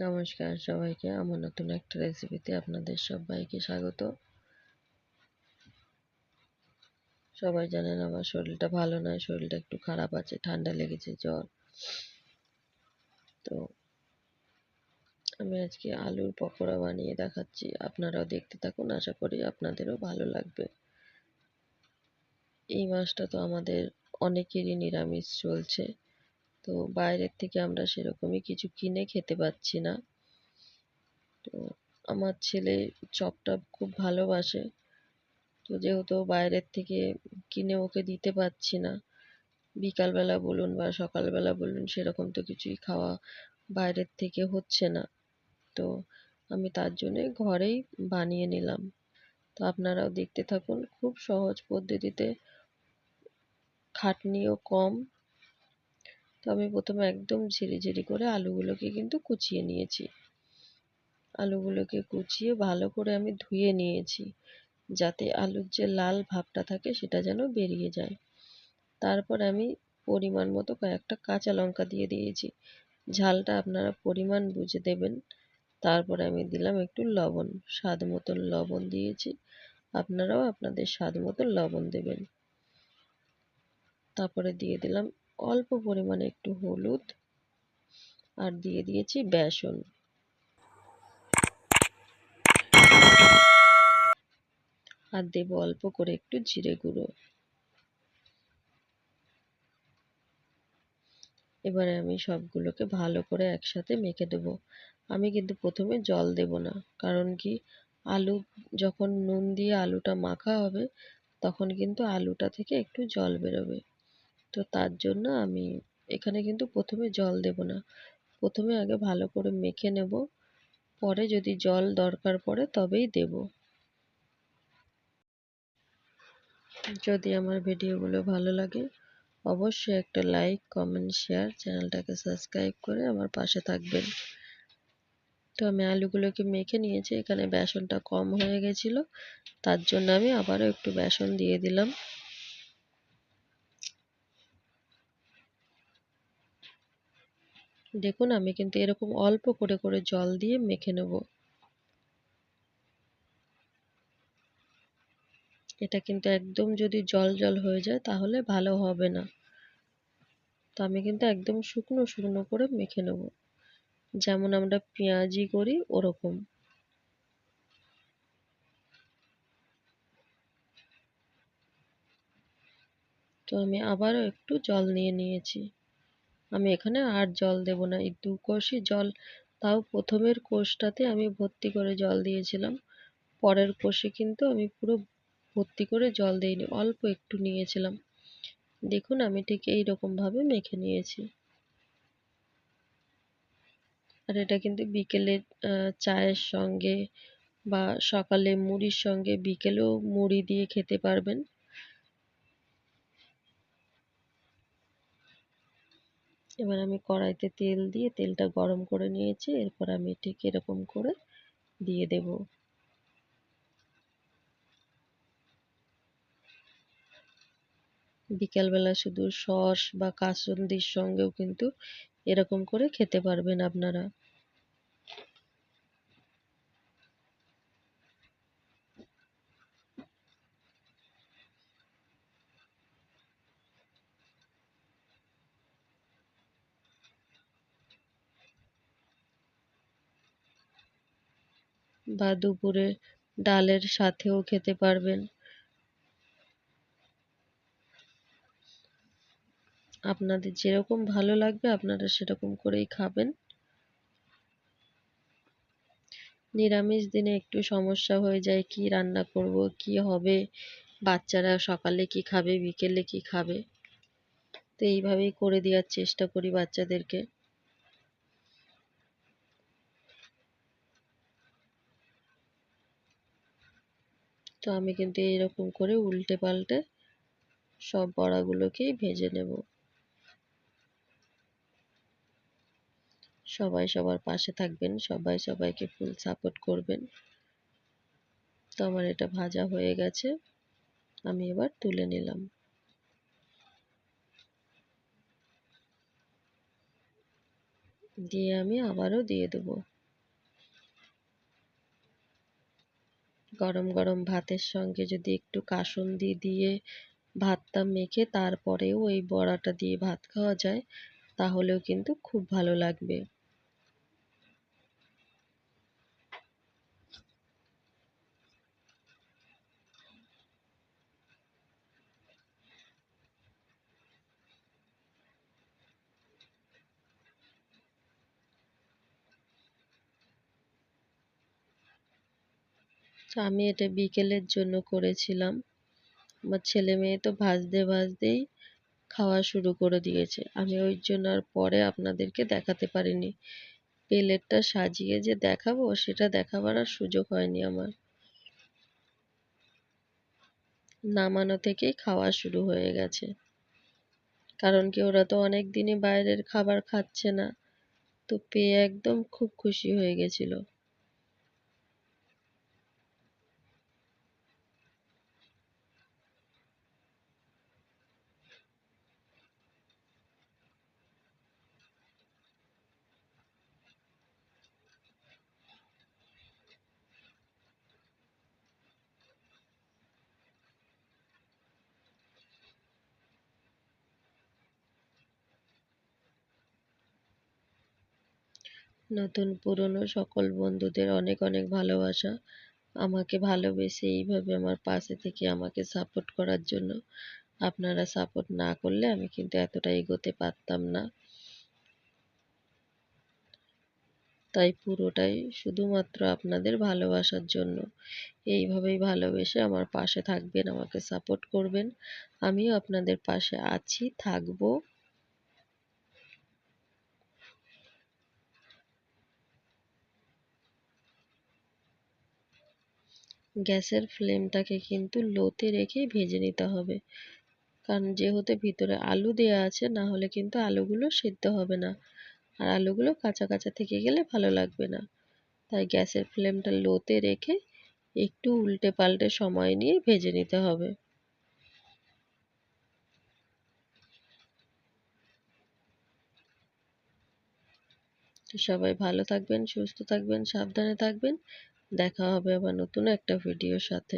নমস্কার সবাইকে, আমার নতুন একটা রেসিপিতে আপনাদের সবাইকে স্বাগত। সবাই জানেন আমার শরীরটা ভালো নয়, শরীরটা একটু খারাপ আছে, ঠান্ডা লেগেছে, জ্বর। তো আমি আজকে আলুর পকোড়া বানিয়ে দেখাচ্ছি, আপনারাও দেখতে থাকুন, আশা করি আপনাদেরও ভালো লাগবে। এই মাসটা তো আমাদের অনেকেরই নিরামিষ চলছে। তো বাইরের থেকে আমরা সেরকমই কিছু কিনে খেতে পাচ্ছি না। তো আমার ছেলে চপটা খুব ভালোবাসে। তো যেহেতু বাইরের থেকে কিনে ওকে দিতে পারছি না, বিকালবেলা বলুন বা সকালবেলা বলুন সেরকম তো কিছুই খাওয়া বাইরের থেকে হচ্ছে না। তো আমি তার জন্যে ঘরেই বানিয়ে নিলাম। তো আপনারাও দেখতে থাকুন, খুব সহজ পদ্ধতিতে খাটনিও কম তো আমি প্রথমে একদম ঝিরি ঝিরি করে আলুগুলোকে কিন্তু কুচিয়ে নিয়েছি। আলুগুলোকে কুচিয়ে ভালো করে আমি ধুয়ে নিয়েছি যাতে আলুর যে লাল ভাবটা থাকে সেটা যেন বেরিয়ে যায়। তারপর আমি পরিমাণ মতো কয়েকটা কাঁচা লঙ্কা দিয়ে দিয়েছি। ঝালটা আপনারা পরিমাণ বুঝে দেবেন। তারপরে আমি দিলাম একটু লবণ, স্বাদ মতন লবণ দিয়েছি। আপনারাও আপনাদের স্বাদ মতো লবণ দেবেন। তারপরে দিয়ে দিলাম অল্প পরিমাণে একটু হলুদ আর দিয়ে দিয়েছি বেসন। আর দেবো অল্প করে একটু জিরে গুঁড়ো। এবারে আমি সবগুলোকে ভালো করে একসাথে মেখে দেবো। আমি কিন্তু প্রথমে জল দেব না, কারণ কি আলু যখন নুন দিয়ে আলুটা মাখা হবে, তখন কিন্তু আলুটা থেকে একটু জল বেরোবে। তো তার জন্য আমি এখানে কিন্তু প্রথমে জল দেব না। প্রথমে আগে ভালো করে মেখে নেব। পরে যদি জল দরকার পড়ে তবেই দেব। যদি আমার ভিডিওগুলো ভালো লাগে, অবশ্যই একটা লাইক, কমেন্ট, শেয়ার, চ্যানেলটাকে সাবস্ক্রাইব করে আমার পাশে থাকবেন। তো আমি আলুগুলোকে মেখে নিয়েছি, এখানে বেসনটা কম হয়ে গেছিল, তার জন্য আমি আবারও একটু বেসন দিয়ে দিলাম। দেখুন, আমি কিন্তু এরকম অল্প করে করে জল দিয়ে মেখে নেব। এটা কিন্তু একদম যদি জল জল হয়ে যায়, তাহলে ভালো হবে না। তো আমি কিন্তু একদম শুকনো শুকনো করে মেখে নেব। যেমন আমরা পেঁয়াজি করি, ওরকম। তো আমি আবারও একটু জল নিয়ে নিয়েছি। আমি এখানে আর জল দেব না। এই দু কষি জল। তাও প্রথমের কোষটাতে আমি ভর্তি করে জল দিয়েছিলাম। পরের কোষে কিন্তু আমি পুরো ভর্তি করে জল দিইনি, অল্প একটু নিয়েছিলাম। দেখুন, আমি ঠিক এই রকমভাবে মেখে নিয়েছি। আর এটা কিন্তু বিকেলে চায়ের সঙ্গে বা সকালে মুড়ির সঙ্গে বিকেলেও মুড়ি দিয়ে খেতে পারবেন। এবার আমি কড়াইতে তেল দিয়ে তেলটা গরম করে নিয়েছি, এরপর আমি ঠিক এরকম করে দিয়ে দেব। বিকালবেলা শুধু সস বা কাসুন্দির সঙ্গেও কিন্তু এরকম করে খেতে পারবেন আপনারা। বা দুপুরে ডালের সাথেও খেতে পারবেন। আপনাদের যেরকম ভালো লাগবে আপনারা সেরকম করেই খাবেন। নিরামিষ দিনে একটু সমস্যা হয়ে যায়, কি রান্না করব, কি হবে, বাচ্চারা সকালে কি খাবে, বিকেলে কি খাবে? তো এইভাবেই করে দেওয়ার চেষ্টা করি বাচ্চাদেরকে। তো আমি কিন্তু এইরকম করে উল্টে পাল্টে সব বড়াগুলোকেই ভেজে নেব। সবাই সবার পাশে থাকবেন, সবাই সবাইকে ফুল সাপোর্ট করবেন। তো আমার এটা ভাজা হয়ে গেছে, আমি এবার তুলে নিলাম। দিয়ে আমি আবারও দিয়ে দেবো। গরম গরম ভাতের সঙ্গে যদি একটু কাসুন্দি দিয়ে ভাতটা মেখে তারপরেও ওই বড়াটা দিয়ে ভাত খাওয়া যায়, তাহলেও কিন্তু খুব ভালো লাগবে। আমি এটা বিকেলের জন্য করেছিলাম। আমার ছেলে মেয়ে তো ভাজতে ভাজতেই খাওয়া শুরু করে দিয়েছে। আমি ওই জন্য আর পরে আপনাদেরকে দেখাতে পারিনি। প্লেটটা সাজিয়ে যে দেখাবো, সেটা দেখাবার আর সুযোগ হয়নি আমার। নামানো থেকেই খাওয়া শুরু হয়ে গেছে। কারণ কি, ওরা তো অনেক দিনই বাইরের খাবার খাচ্ছে না। তো পেয়ে একদম খুব খুশি হয়ে গেছিল। নতুন, পুরনো সকল বন্ধুদের অনেক অনেক ভালোবাসা। আমাকে ভালোবেসে এইভাবে আমার পাশে থেকে আমাকে সাপোর্ট করার জন্য। আপনারা সাপোর্ট না করলে আমি কিন্তু এতটা এগোতে পারতাম না। তাই পুরোটাই শুধুমাত্র আপনাদের ভালোবাসার জন্য। এইভাবেই ভালোবেসে আমার পাশে থাকবেন, আমাকে সাপোর্ট করবেন। আমিও আপনাদের পাশে আছি, থাকব। গ্যাসের ফ্লেমটাকে কিন্তু লোতে রেখে ভেজে নিতে হবে। কারণ যেহেতু ভিতরে আলু দেওয়া আছে, না হলে কিন্তু আলুগুলো সেদ্ধ হবে না। আর আলুগুলো কাঁচা কাঁচা থেকে গেলে ভালো লাগবে না। তাই গ্যাসের ফ্লেমটা লোতে রেখে একটু উল্টে পাল্টে সময় নিয়ে ভেজে নিতে হবে। সবাই ভালো থাকবেন, সুস্থ থাকবেন, সাবধানে থাকবেন। দেখা হবে আবার নতুন একটা ভিডিওর সাথে।